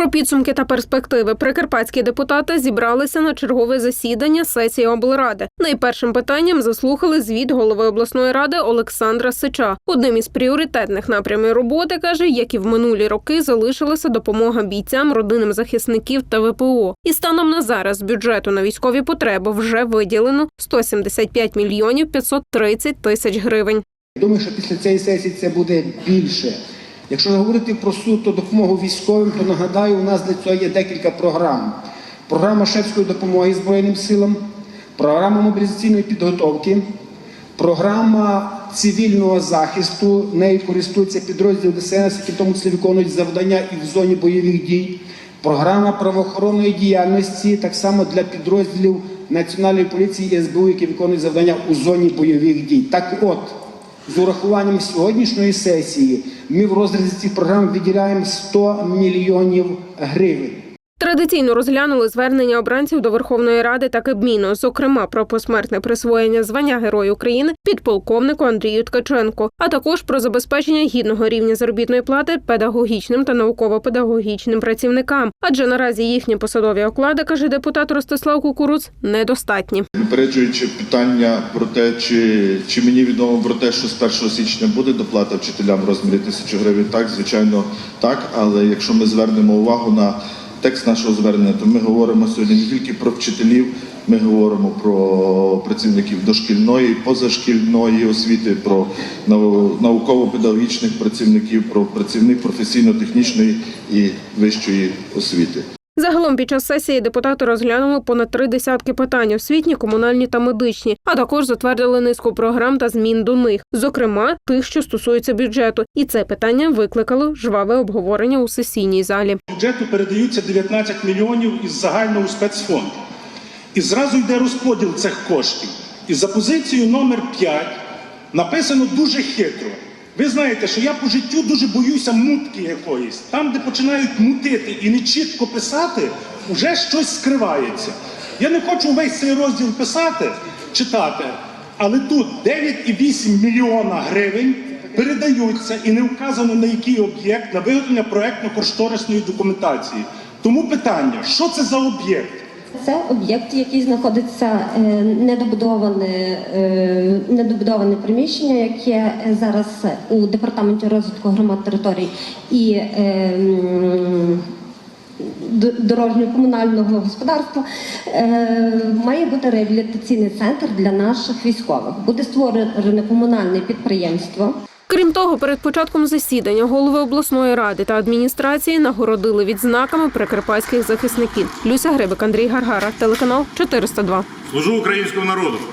Про підсумки та перспективи прикарпатські депутати зібралися на чергове засідання сесії облради. Найпершим питанням заслухали звіт голови обласної ради Олександра Сича. Одним із пріоритетних напрямів роботи каже, як і в минулі роки, залишилася допомога бійцям, родинам захисників та ВПО. І станом на зараз бюджету на військові потреби вже виділено 175 мільйонів 530 тисяч гривень. Думаю, що після цієї сесії це буде більше. Якщо говорити про суто допомогу військовим, то нагадаю, у нас для цього є декілька програм. Програма шефської допомоги Збройним силам, програма мобілізаційної підготовки, програма цивільного захисту. Нею користуються підрозділи ДСНС, які в тому числі виконують завдання і в зоні бойових дій. Програма правоохоронної діяльності так само для підрозділів Національної поліції і СБУ, які виконують завдання у зоні бойових дій. Так от, з урахуванням сьогоднішньої сесії ми в розрізі цих програм виділяємо 100 мільйонів гривень. Традиційно розглянули звернення обранців до Верховної Ради та Кабміну, зокрема про посмертне присвоєння звання Герой України підполковнику Андрію Ткаченку, а також про забезпечення гідного рівня заробітної плати педагогічним та науково-педагогічним працівникам. Адже наразі їхні посадові оклади, каже депутат Ростислав Кукуруц, недостатні. Попереджуючи питання про те, чи, чи мені відомо про те, що з 1 січня буде доплата вчителям в розмірі тисячі гривень, так, звичайно, так. Але якщо ми звернемо увагу на текст нашого звернення, то ми говоримо сьогодні не тільки про вчителів, ми говоримо про працівників дошкільної, позашкільної освіти, про науково-педагогічних працівників, про працівник професійно-технічної і вищої освіти. Загалом під час сесії депутати розглянули понад три десятки питань освітні, комунальні та медичні, а також затвердили низку програм та змін до них, зокрема тих, що стосуються бюджету. І це питання викликало жваве обговорення у сесійній залі. бюджету передаються 19 мільйонів із загального спецфонду. І зразу йде розподіл цих коштів. І за позицією номер 5 написано дуже хитро. Ви знаєте, що я по життю дуже боюся мутки якоїсь. Там, де починають мутити і не чітко писати, вже щось скривається. Я не хочу весь цей розділ писати, читати, але тут 9,8 мільйона гривень передаються і не вказано на який об'єкт на виготовлення проектно-кошторисної документації. Тому питання: що це за об'єкт? Це об'єкт, який знаходиться е, недобудоване, е, недобудоване приміщення, яке зараз у департаменті розвитку громад територій і е, м, д- дорожньо-комунального господарства е, має бути реабілітаційний центр для наших військових. Буде створене комунальне підприємство. Крім того, перед початком засідання голови обласної ради та адміністрації нагородили відзнаками прикарпатських захисників. Люся Грибик, Андрій Гаргара, телеканал 402. Служу українському народу.